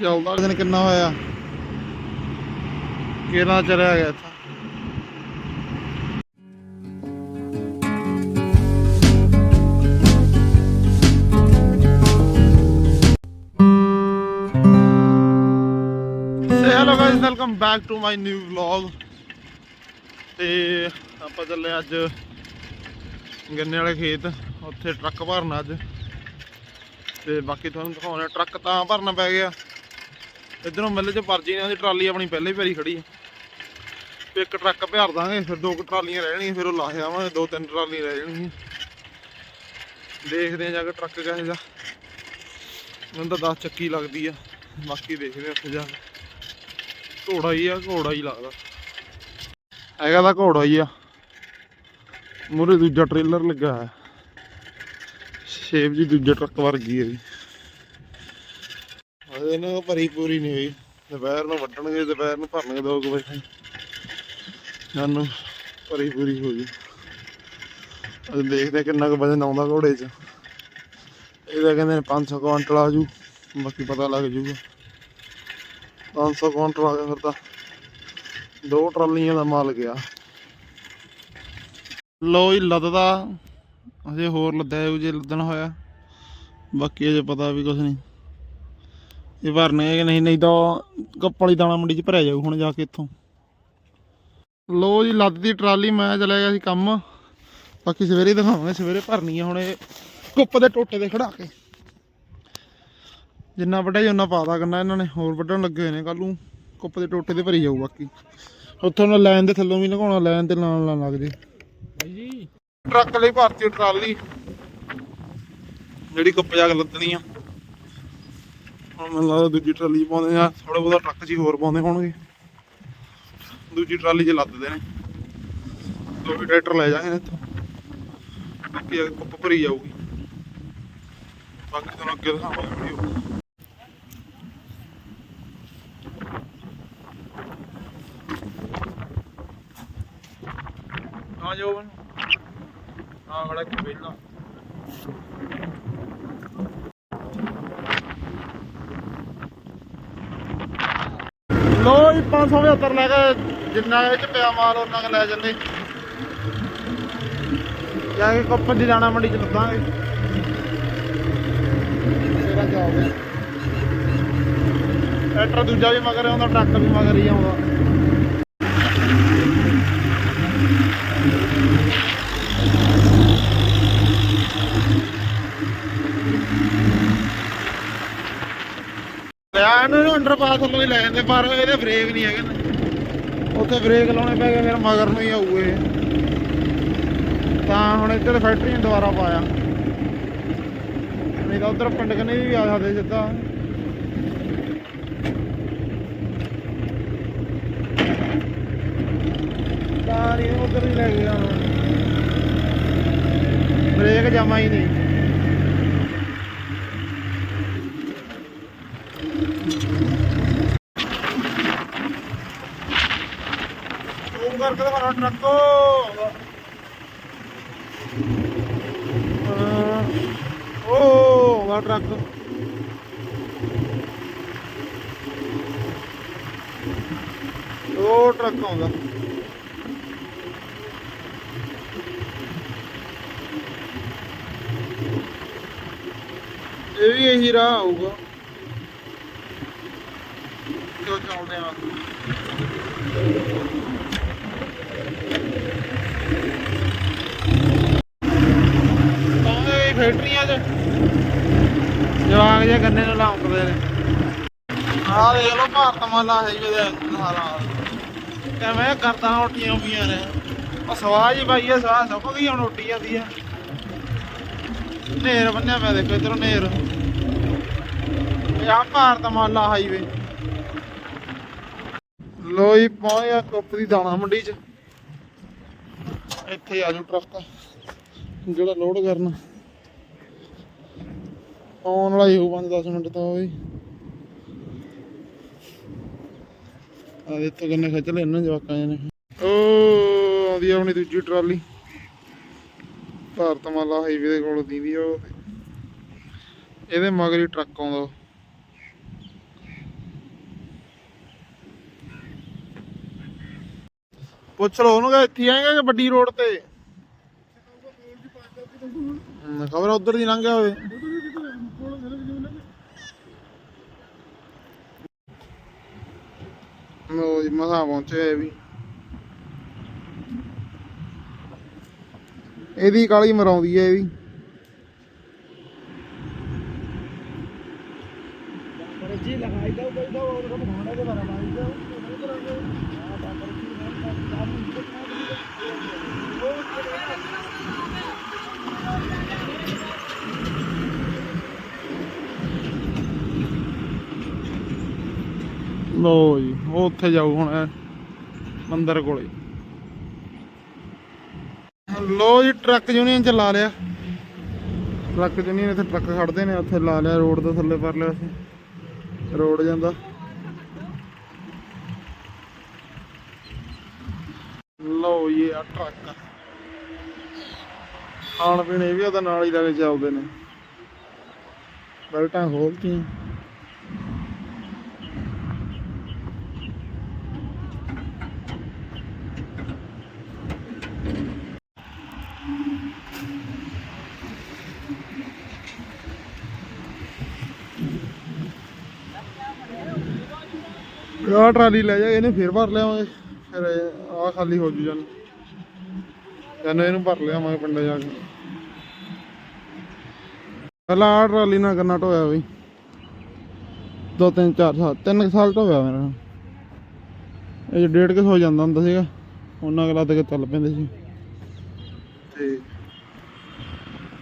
ਚੱਲਦਾ ਦਿਨ ਕਿੰਨਾ ਹੋਇਆ। ਕਿਹੜਾ ਚਰਿਆ ਗਿਆ ਇੱਥੇ। Hello guys welcome back to my new vlog ਤੇ ਆਪਾਂ ਚੱਲੇ ਅੱਜ ਗੰਨੇ ਵਾਲੇ ਖੇਤ, ਉੱਥੇ ਟਰੱਕ ਭਰਨਾ ਅੱਜ। ਤੇ ਬਾਕੀ ਤੁਹਾਨੂੰ ਦਿਖਾਉਣਾ ਟਰੱਕ ਤਾਂ ਭਰਨਾ ਪੈ ਗਿਆ। ਇਧਰੋਂ ਮਿੱਲ 'ਚ ਪਰਜੀ ਨੇ ਉਹਦੀ ਟਰਾਲੀ ਆਪਣੀ ਪਹਿਲੇ ਪੈਰੀ ਖੜੀ ਹੈ ਤੇ ਇੱਕ ਟਰੱਕ ਭਰ ਦਾਂਗੇ, ਫਿਰ ਦੋ ਕੁ ਟਰਾਲੀਆਂ ਰਹਿ ਜਾਣਗੀਆਂ ਫਿਰ ਉਹ ਲਾ ਆਵਾਂਗੇ, ਦੋ ਤਿੰਨ ਟਰਾਲੀਆਂ ਰਹਿ ਜਾਣਗੀਆਂ ਦੇਖਦੇ ਆ ਜਾ ਕੇ ਟਰੱਕ ਕਿਹੋ ਜਿਹਾ। ਮੈਨੂੰ ਤਾਂ 10 ਚੱਕੀ ਲੱਗਦੀ ਆ, ਬਾਕੀ ਦੇਖਦੇ ਆ ਉੱਥੇ ਜਾ ਕੇ। ਘੋੜਾ ਹੀ ਆ, ਘੋੜਾ ਹੀ ਲੱਗਦਾ। ਹੈਗਾ ਤਾਂ ਘੋੜਾ ਹੀ ਆ। ਮੂਰੇ ਦੂਜਾ ਟ੍ਰੇਲਰ ਲੱਗਾ ਹੈ ਸ਼ੇਪ ਜੀ ਦੂਜੇ ਟਰੱਕ ਵਰਗੀ ਹੈ ਜੀ। ਉਹਦੇ ਨਾਲ ਭਰੀ ਪੂਰੀ ਨਹੀਂ ਹੋਈ। ਦੁਪਹਿਰ ਨੂੰ ਵੱਢਣਗੇ, ਦੁਪਹਿਰ ਨੂੰ ਭਰਨਗੇ ਦੋ ਕੁ ਵਜੇ। ਸਾਨੂੰ ਭਰੀ ਪੂਰੀ ਹੋ ਗਈ। ਅਸੀਂ ਦੇਖਦੇ ਕਿੰਨਾ ਕੁ ਵਜਨ ਆਉਂਦਾ ਘੋੜੇ 'ਚ। ਇਹਦਾ ਕਹਿੰਦੇ ਨੇ 500 ਕੁਆਂਟਲ ਆ ਜੂ, ਬਾਕੀ ਪਤਾ ਲੱਗ ਜੂਗਾ। 500 ਕੁਆਂਟਲ ਆ ਗਿਆ ਫਿਰ ਤਾਂ। ਦੋ ਟਰਾਲੀਆਂ ਦਾ ਮਾਲ ਗਿਆ। ਲੋ ਹੀ ਲੱਦਦਾ ਅਜੇ ਹੋਰ ਲੱਦਿਆ ਉਹ ਜੇ ਲੱਦਣ ਹੋਇਆ। ਬਾਕੀ ਅਜੇ ਪਤਾ ਵੀ ਕੁਝ ਨਹੀਂ। ਇਹ ਭਰਨੇ ਕਿ ਨਹੀਂ ਨਹੀਂ ਤਾਂ ਕੱਪ ਵਾਲੀ ਦਾਣਾ ਮੰਡੀ 'ਚ ਭਰਿਆ ਜਾਊ ਹੁਣ ਜਾ ਕੇ ਇੱਥੋਂ। ਲੋ ਜੀ ਲੱਦਦੀ ਟਰਾਲੀ ਮੈਂ ਚਲਾ ਗਿਆ ਸੀ ਕੰਮ। ਬਾਕੀ ਸਵੇਰੇ ਦਿਖਾਵਾਂਗੇ ਸਵੇਰੇ ਭਰਨੀ ਆ ਹੁਣ ਇਹ ਕੁੱਪ ਦੇ ਟੋਟੇ ਤੇ ਖੜਾ ਕੇ। ਜਿੰਨਾ ਵੱਡਾ ਉਹਨਾਂ ਪਾਦਾ ਕਰਨਾ ਇਹਨਾਂ ਨੇ ਹੋਰ ਵੱਢਣ ਲੱਗੇ ਹੋਏ ਨੇ ਕੱਲ ਨੂੰ। ਕੁੱਪ ਦੇ ਟੋਟੇ ਤੇ ਭਰੀ ਜਾਊ ਬਾਕੀ। ਉੱਥੋਂ ਨਾ ਲਾਈਨ ਦੇ ਥੱਲੋਂ ਵੀ ਲਗਾਉਣਾ ਲਾਈਨ ਤੇ ਨਾਲ ਨਾ ਲੱਗ ਜੇ। ਜੀ। ਟਰੱਕ ਲਈ ਭਾਰਤੀ ਟਰਾਲੀ। ਜਿਹੜੀ ਕੁੱਪ ਜਾ ਕੇ ਲੱਦਣੀ ਆ। ਮੈਨੂੰ ਲੱਗਦਾ ਦੂਜੀ ਟਰਾਲੀ 'ਚ ਪਾਉਂਦੇ ਆ ਥੋੜਾ ਬਹੁਤਾ ਟਰੱਕ 'ਚ ਹੀ ਹੋਰ ਪਾਉਂਦੇ ਹੋਣਗੇ। ਦੂਜੀ ਟਰਾਲੀ 'ਚ ਲੱਦਦੇ ਨੇ ਦੋ ਵੀ ਟਰੈਕਟਰ ਲੈ ਜਾਣਗੇ ਇੱਥੋਂ। ਬਾਕੀ ਅੱਗੇ ਕੁੱਪ ਭਰੀ ਜਾਊਗੀ। ਬਾਕੀ ਤੁਹਾਨੂੰ ਅੱਗੇ ਦਿਖਾਵਾਂਗੇ ਵੀਡੀਓ ਆ ਜਾਓ ਬਣ ਆ ਖੜਾ ਕਿ ਪਹਿਲਾਂ ਲੋ ਜੀ 575 ਲੈ ਕੇ ਜਿੰਨਾ ਇਹ ਚ ਪਿਆ ਮਾਲ ਉਹਨਾਂ ਕੁ ਲੈ ਜੰਨੇ ਜਾ ਕੇ ਕੱਪੜ ਦੀ ਦਾਣਾ ਮੰਡੀ ਚ ਲੱਦਾਂਗੇ ਤੇਰਾ ਹੈ ਟਰੈਕਟਰ ਦੂਜਾ ਵੀ ਮਗਰ ਆਉਂਦਾ ਟਰੱਕ ਵੀ ਮਗਰ ਹੀ ਆਉਂਦਾ। ਲਿਆ ਇਹਨੂੰ ਅੰਡਰਪਾਸ ਵੱਲੋਂ ਹੀ ਲੈ ਜਾਂਦੇ, ਪਰ ਇਹਦੇ ਬ੍ਰੇਕ ਨਹੀਂ ਹੈਗੇ ਨਾ। ਉੱਥੇ ਬ੍ਰੇਕ ਲਾਉਣੇ ਪੈ ਗਏ, ਫਿਰ ਮਗਰ ਨੂੰ ਹੀ ਆਊ ਇਹ ਤਾਂ ਹੁਣ ਇੱਧਰ ਫੈਕਟਰੀ ਨੂੰ ਦੁਬਾਰਾ ਪਾਇਆ। ਨਹੀਂ ਤਾਂ ਉਧਰ ਪਿੰਡ ਕਨੇ ਵੀ ਆ ਸਕਦੇ ਸਿੱਧਾ ਤਾਂ ਉਧਰ ਹੀ ਲੈ ਗਿਆ ਬ੍ਰੇਕ ਜਮਾ ਹੀ ਨਹੀਂ ਜ਼ੂਮ ਕਰਕੇ ਦਿਖਾਣਾ ਟਰੱਕੋ ਉਹ ਵਾ ਟਰੱਕ ਉਹ ਟਰੱਕ ਆਉਂਦਾ ਇਹ ਵੀ ਇਹੀ ਰਾਹ ਆਊਗਾ। ਕਿਉਂ ਚੱਲਦੇ ਆ? ਤਾਂ ਫੈਕਟਰੀਆਂ 'ਚ। ਜਵਾਗ ਜੇ ਗੰਨੇ ਨੂੰ ਲਾਉਂਦੇ ਨੇ। ਆਹ ਦੇਖ ਲਓ, ਭਾਰਤ ਮਾਲਾ ਹੈ ਜਿਹਦੇ ਹਾਲਾ ਕਿਵੇਂ ਕਰਦਾ ਰੋਟੀਆਂ ਹੁੰਦੀਆਂ ਨੇ। ਉਹ ਸਵਾਹ ਜੀ ਬਾਈ ਇਹ ਸਵਾਹ ਸੁੱਕ ਗਈ ਹੁਣ ਰੋਟੀ ਜਾਂਦੀ ਆ। ਨੇਰ ਬੰਨਿਆ ਪਿਆ ਦੇਖੋ, ਇਧਰੋਂ ਨੇਰ। ਇਹ ਆ ਭਾਰਤ ਮਾਲਾ ਹਾਈਵੇ ਲੋ ਜੀ ਪਹੁੰਚਿਆ ਕੁੱਪ ਦਾਣਾ ਮੰਡੀ 'ਚ। ਇੱਥੇ ਆ ਜੂ ਟਰੱਕ, ਜਿਹੜਾ ਲੋਡ ਕਰਨਾ। ਆਉਣ ਵਾਲਾ ਹੀ ਹੋਊ 5-10 ਮਿੰਟ ਤਾਂ ਹੋਈ ਆ ਦੇ ਤੋਂ ਗੰਨੇ ਖਿੱਚ ਲੈ ਇਹਨਾਂ ਜਵਾਕਾਂ ਨੇ ਓ, ਆਉਂਦੀ ਆ ਆਪਣੀ ਦੂਜੀ ਟਰਾਲੀ। ਭਾਰਤ ਹਾਈਵੇ ਦੇ ਕੋਲ ਦੀਦੀ ਉਹ ਇਹਦੇ ਮਗਰ ਹੀ ਟਰੱਕ ਆਉਂਦਾ ਪੁੱਛ ਲਓ ਉਹਨੂੰ ਕਿ ਇੱਥੇ ਆਏਗਾ ਕਿ ਵੱਡੀ ਰੋਡ ਤੇ? ਖਬਰ ਉਧਰ ਦੀ ਲੰਘਿਆ ਹੋਵੇ। ਲੋ ਜੀ, ਮਸਾ ਪਹੁੰਚੇ ਇਹ ਵੀ। ਇਹਦੀ ਕਾਲੀ ਮਰਾਉਂਦੀ ਹੈ ਇਹ ਵੀ। ਲੋ ਜੀ, ਉਹ ਉੱਥੇ ਜਾਊ ਹੁਣ ਮੰਦਰ ਕੋਲੇ। ਲੋ ਜੀ, ਟਰੱਕ ਯੂਨੀਅਨ ਚ ਲਾ ਲਿਆ। ਟਰੱਕ ਯੂਨੀਅਨ ਇੱਥੇ ਟਰੱਕ ਖੜਦੇ ਨੇ, ਉੱਥੇ ਲਾ ਲਿਆ ਰੋਡ ਦੇ ਥੱਲੇ ਪਰ ਲਿਆ ਸੀ ਰੋਡ ਜਾਂਦਾ। ਲੋ ਜੀ ਆ ਟਰੱਕ। ਖਾਣ ਪੀਣ ਇਹ ਵੀ ਉਹਦੇ ਨਾਲ ਹੀ ਲੱਗੇ ਚੱਲਦੇ ਨੇ। ਬੈਲਟਾਂ ਖੋਲਤੀਆਂ। ਆਹ ਟਰਾਲੀ ਲੈ ਜਾ ਇਹਨੇ ਫੇਰ ਭਰ ਲਿਆਵਾਂਗੇ। ਫਿਰ ਆਹ ਖਾਲੀ ਹੋ ਜੂ ਜਾਨ ਜਾਨ ਇਹਨੂੰ ਭਰ ਲਿਆਵਾਂਗੇ ਪਿੰਡੇ ਜਾ ਕੇ। ਪਹਿਲਾਂ ਆਹ ਟਰਾਲੀ ਨਾਲ ਕਰਨਾ ਢੋਇਆ ਬਈ? ਦੋ ਤਿੰਨ ਚਾਰ ਸਾਲ ਤਿੰਨ ਸਾਲ ਢੋਇਆ ਮੇਰਾ। ਇਹ ਡੇਢ ਕੁ ਸੌ ਜਾਂਦਾ ਹੁੰਦਾ ਸੀਗਾ ਉਹਨਾਂ ਅਗਲਾ ਤੇ ਚੱਲ ਪੈਂਦੇ ਸੀ। ਤੇ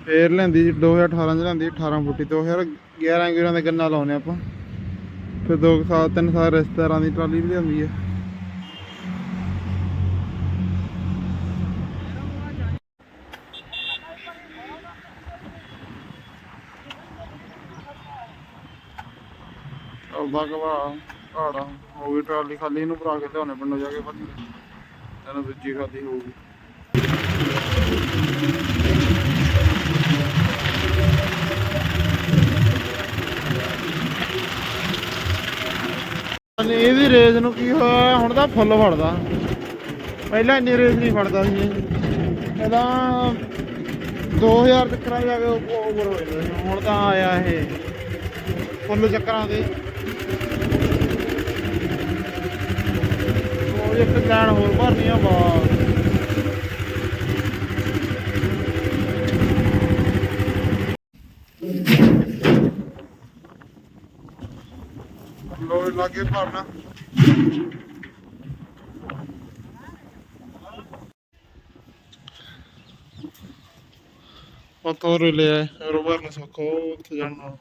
ਫੇਰ ਲੈਂਦੀ ਸੀ 2018 ਚ ਲੈਂਦੀ 18 ਫੁੱਟੀ 2011 ਗਿਰਾਂ ਦੇ ਗੰਨਾ ਲਾਉਨੇ ਆਪਾਂ? ਫਿਰ ਦੋ ਸਾਲ, ਤਿੰਨ ਸਾਲ ਰਿਸ਼ਤੇਦਾਰਾਂ ਦੀ ਟਰਾਲੀ ਵੀ ਲਿਆਂਦੀ ਹੈ ਚੱਲਦਾ ਕਵਾ ਘਾੜਾ, ਹੋ ਗਈ ਟਰਾਲੀ ਖਾਲੀ, ਇਹਨੂੰ ਭਰਾ ਕੇ ਲਿਆਉਣੇ, ਪਿੰਡੋਂ ਜਾ ਕੇ ਭਾਜੀ ਤੈਨੂੰ ਦੂਜੀ ਖਾਲੀ ਹੋਊਗੀ ਇਹ ਵੀ ਰੇਸ ਨੂੰ ਕੀ ਹੋਇਆ, ਹੁਣ ਤਾਂ ਫੁੱਲ ਫੜਦਾ। ਪਹਿਲਾਂ ਇੰਨੀ ਰੇਸ ਨਹੀਂ ਫੜਦਾ ਸੀ ਇਹ। ਪਹਿਲਾਂ 2000 ਚੱਕਰਾਂ 'ਚ ਜਾ ਕੇ ਓਵਰ ਹੋ ਜਾਂਦਾ ਸੀ, ਹੁਣ ਤਾਂ ਆਇਆ ਇਹ। ਫੁੱਲ ਚੱਕਰਾਂ ਦੇ। ਉਹ ਇੱਕ ਲੈਣ ਹੋਰ ਭਰਨੀ ਆ ਬਾ ਲਾਗੇ ਭਾਵਨਾ। ਉਹ ਲੈ ਆਏ ਰੋਬਰ ਨੇ ਸੋਕੋ ਉੱਥੇ ਜਾਣਾ।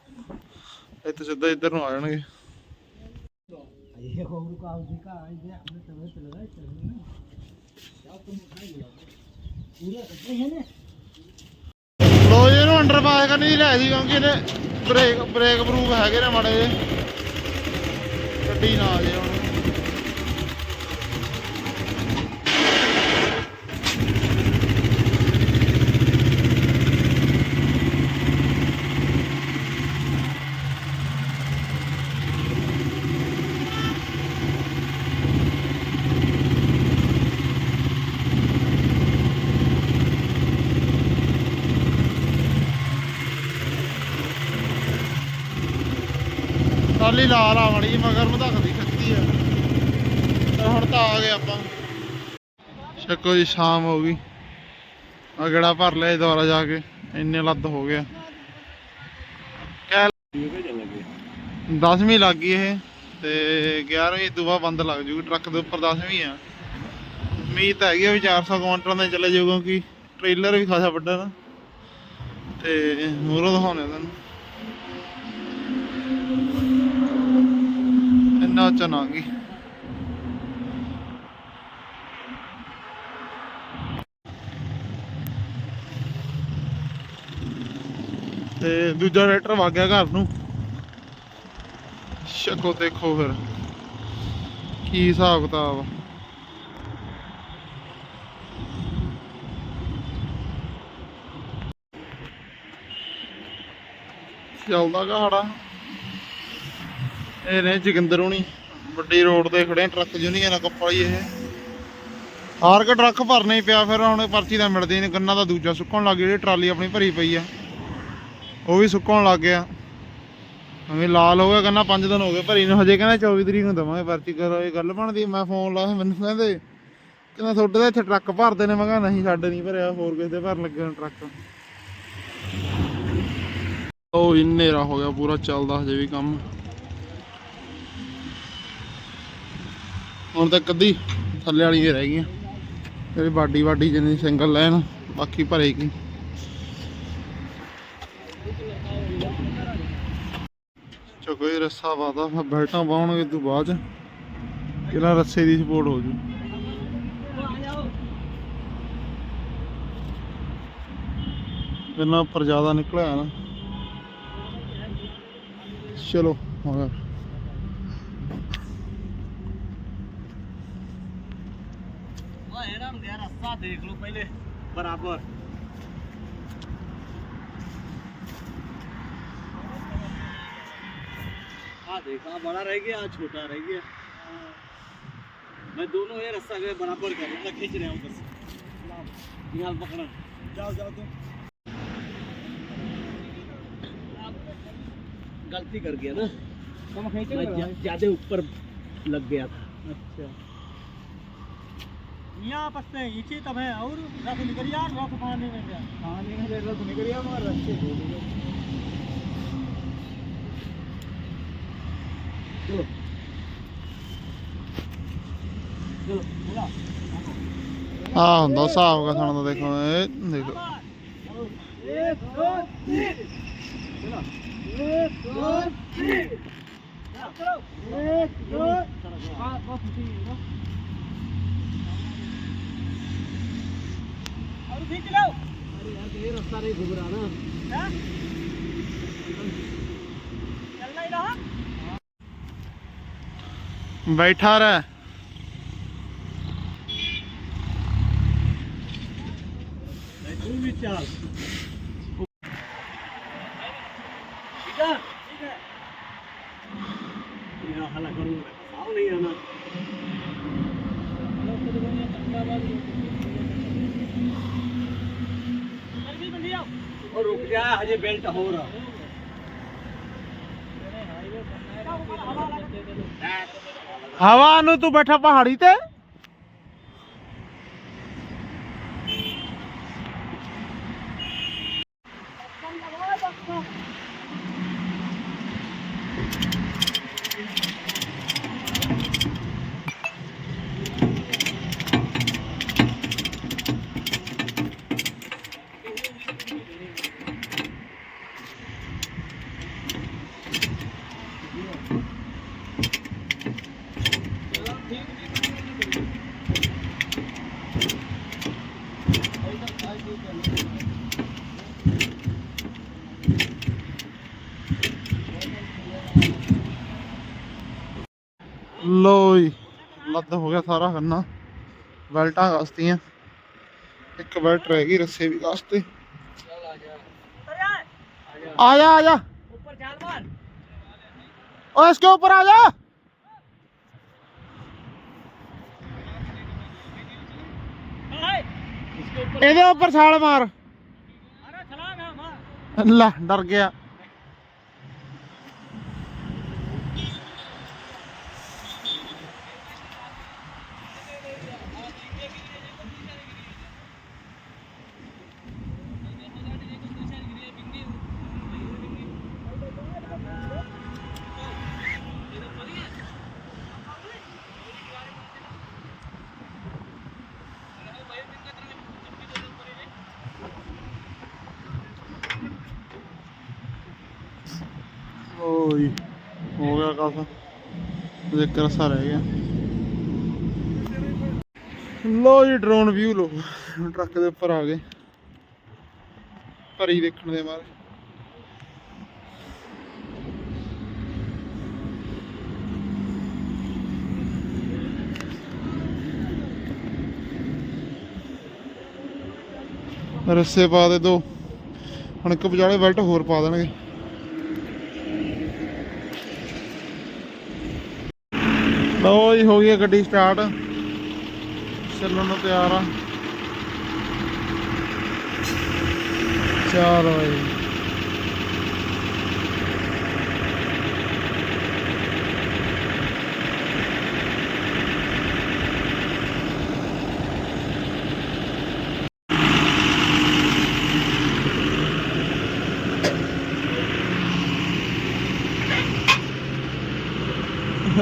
ਇੱਥੇ ਸਿੱਧਾ ਇੱਧਰ ਨੂੰ ਆ ਜਾਣਗੇ। ਇਹ ਹੋਰ ਕਾਲ ਦੀ ਕਾ ਆਈਦੇ ਆਪਣੇ ਤਵੇ ਤੇ ਲਗਾਏ ਚੱਲਣਾ ਯਾ ਤੁਮ ਖਾਈ ਲਿਆ ਪੂਰਾ ਕੱਟੇ ਹੈ ਨੇ ਲੋ ਇਹਨੂੰ ਅੰਡਰ ਪਾਇਆ ਕਰਨੀ ਲੈ ਦੀ ਕਿਉਂਕਿ ਇਹਨੇ ਬ੍ਰੇਕ ਬ੍ਰੇਕ ਪ੍ਰੂਫ ਹੈਗੇ ਨੇ ਮਾੜੇ ਗੱਡੀ ਨਾ ਆ ਜੇ ਹੁਣ ਟਾਲੀ ਲਾਲ ਆ ਮੜੀ ਮਗਰ ਨੂੰ ਧੱਕਦੀ ਆ। ਤੇ ਹੁਣ ਤਾਂ ਆ ਗਏ ਆਪਾਂ। ਸ਼ੱਕੋ ਜੀ, ਸ਼ਾਮ ਹੋ ਗਈ। ਆ ਗੇੜਾ ਭਰ ਲਿਆ ਜੀ ਜਾ ਕੇ। ਇੰਨੇ ਲੱਦ ਹੋ ਗਿਆ ਕਹਿ 10ਵੀਂ ਲੱਗ ਗਈ ਇਹ, ਤੇ 11ਵੀਂ ਦੁਬਾ ਬੰਦ ਲੱਗ ਜੂਗੀ। ਟਰੱਕ ਦੇ ਉੱਪਰ 10ਵੀਂ ਆ। ਉਮੀਦ ਤਾਂ ਹੈਗੀ ਆ ਵੀ 400 ਕੁਇੰਟਲ ਦੇ ਚਲੇ ਜਾਊ, ਕਿਉਂਕਿ ਟ੍ਰੇਲਰ ਵੀ ਖਾਸਾ ਵੱਡਾ ਨਾ। ਤੇ ਮੂਰੋ ਦਿਖਾਉਣੇ ਤੁਹਾਨੂੰ। ਇੰਨਾ ਚਨਾ ਤੇ ਦੂਜਾ ਟਰੈਕਟਰ ਵਗ ਗਿਆ ਘਰ ਨੂੰ। ਸ਼ਕੋ ਦੇਖੋ ਫਿਰ, ਕੀ ਹਿਸਾਬ ਕਿਤਾਬ ਆ। ਚੱਲਦਾ ਗਾੜਾ ਇਹ ਨੇ ਜੋਗਿੰਦਰ ਹੋਣੀ, ਵੱਡੀ ਰੋਡ ਤੇ ਖੜੇ ਟਰੱਕ ਯੂਨੀਅਨ ਆ ਕੱਪਾ ਹੀ ਇਹ। ਹਾਰ ਕੇ ਟਰੱਕ ਭਰਨਾ ਹੀ ਪਿਆ, ਫਿਰ ਹੁਣ ਪਰਚੀ ਦਾ ਮਿਲਦੀ ਨਹੀਂ ਗੰਨਾ ਦਾ ਦੂਜਾ ਸੁੱਕਣ ਲੱਗ ਗਿਆ, ਜਿਹੜੀ ਟਰਾਲੀ ਆਪਣੀ ਭਰੀ ਪਈ ਆ, ਉਹ ਵੀ ਸੁੱਕਣ ਲੱਗ ਗਿਆ। ਐਵੇਂ ਲਾਲ ਹੋ ਗਿਆ ਗੰਨਾ 5 ਦਿਨ ਹੋ ਗਏ ਭਰੀ ਨੂੰ, ਹਜੇ ਕਹਿੰਦਾ 24 ਤਰੀਕ ਨੂੰ ਦਵਾਂਗੇ ਪਰਚੀ ਕਰੋ ਇਹ ਗੱਲ ਬਣਦੀ, ਮੈਂ ਫੋਨ ਲਾਇਆ, ਮੈਨੂੰ ਕਹਿੰਦੇ, ਕਹਿੰਦਾ ਤੁਹਾਡੇ ਦਾ ਇੱਥੇ ਟਰੱਕ ਭਰਦੇ ਨੇ, ਮੈਂ ਕਿਹਾ ਨਹੀਂ, ਸਾਡੇ ਨਹੀਂ ਭਰਿਆ, ਹੋਰ ਕਿਸੇ ਦੇ ਭਰਨ ਲੱਗੇ ਹੋਣ ਟਰੱਕ। ਉਹ ਇੰਨੇਰਾ ਹੋ ਗਿਆ, ਪੂਰਾ ਚੱਲਦਾ ਹਜੇ ਵੀ ਕੰਮ। ਹੁਣ ਤੱਕ ਅੱਧੀ ਥੱਲੇ ਵਾਲੀ ਰਹਿ ਗਈਆਂ। ਜਿਹੜੀ ਬਾਡੀ ਬਾਡੀ ਜਿੰਨੀ ਸਿੰਗਲ ਲਾਈਨ ਬਾਕੀ ਭਰੇਗੀ ਚੋ ਕੋਈ ਰੱਸਾ ਵਾਦਾ ਫਿਰ ਬੈਲਟਾਂ ਪਾਉਣਗੇ ਤੂੰ ਬਾਅਦ ਚ। ਰੱਸੇ ਦੀ ਸਪੋਰਟ ਹੋ ਜੂ। ਕਿੰਨਾ ਉੱਪਰ ਜ਼ਿਆਦਾ ਨਿਕਲਿਆ ਨਾ। ਚਲੋ ਹੋ ਗਿਆ रास्ता देख लो पहले। बराबर। हाँ देखा बड़ा रह गया आज छोटा रह गया। मैं दोनों ये रास्ता के बराबर कर रहा खींच रहा हूँ उधर से निकाल पकड़ा। जाओ जाओ तुम। गलती कर गया ना। मैं ज़्यादा ऊपर लग गया था। अच्छा। यहाँ पर से इसी तब है और रथ निकल यार रथ पानी में गया पानी में गया रथ निकल गया मगर रस्ते चलो चलो बोला ਆ ਹੁੰਦਾ ਹਿਸਾਬ ਦਾ ਖਾਣਾ ਦਾ ਦੇਖੋ ਇਹ ਦੇਖੋ एक दो तीन चलो एक दो तीन चलो एक दो बस बस उसी में और खींच लो अरे यार ये रास्ता नहीं घूम रहा ना हां चलना ही रहा बैठा रहा तू भी चल ਹਵਾ ਨੂੰ ਤੂੰ ਬੈਠਾ ਪਹਾੜੀ ਤੇ? ਲੱਦ ਹੋ ਗਿਆ ਸਾਰਾ ਗੰਨਾ ਬੈਲਟਾਂ ਕਸਤੀਆਂ ਇੱਕ ਬੈਲਟ ਰਹਿ ਗਈ ਰੱਸੇ ਵੀ ਕਸਤੇ ਆ ਜਾ ਆ ਜਾ ऊपर जाल मार ਓਏ ਇਸਕੇ ਉੱਪਰ ਆ ਜਾ इसके ऊपर ਇਹਦੇ ਉੱਪਰ ਛਾਲ ਮਾਰ अरे छलांग है मार ਲੈ ਡਰ ਗਿਆ ਓਏ ਹੋ ਗਿਆ ਕਾਫਾ ਇੱਕ ਰਸਾ ਰਹਿ ਗਿਆ। ਲੋ ਜੀ ਡਰੋਨ ਵਿਊ ਲੋ ਟਰੱਕ ਦੇ ਉੱਪਰ ਆ ਗਏ। ਭਰੀ ਦੇਖਣ ਦੇ ਮਾਰੇ। ਰੱਸੇ ਪਾ ਦੇ ਦੋ। ਹੁਣ ਇੱਕ ਵਿਚਾਲੇ ਬੈਲਟ ਹੋਰ ਪਾ ਦੇਣਗੇ। ਲਓ ਜੀ ਹੋ ਗਈ ਹੈ ਗੱਡੀ ਸਟਾਰਟ ਚੱਲਣ ਨੂੰ ਤਿਆਰ ਆ। ਚਾਰ ਵਜੇ।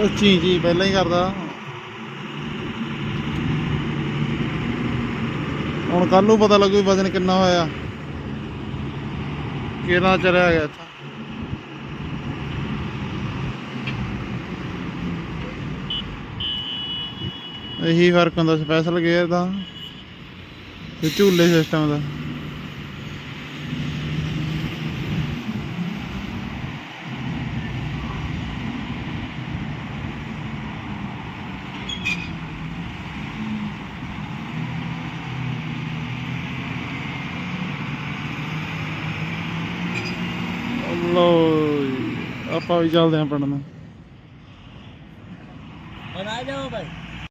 ਚੀ ਚੀ ਪਹਿਲਾਂ ਹੀ ਕਰਦਾ। ਹੁਣ ਕੱਲ ਨੂੰ ਪਤਾ ਲੱਗੂ ਵਜ਼ਨ ਕਿੰਨਾ ਹੋਇਆ। ਕਿੰਨਾ ਚਰਿਆ ਗਿਆ ਇੱਥੇ। ਇਹੀ ਫ਼ਰਕ ਹੁੰਦਾ ਸਪੈਸ਼ਲ ਗੇਅਰ ਦਾ। ਤੇ ਝੂਲੇ ਸਿਸਟਮ ਦਾ ਲੋ ਆਪਾਂ ਵੀ ਚੱਲਦੇ ਆਂ ਪਿੰਡ ਨੂੰ।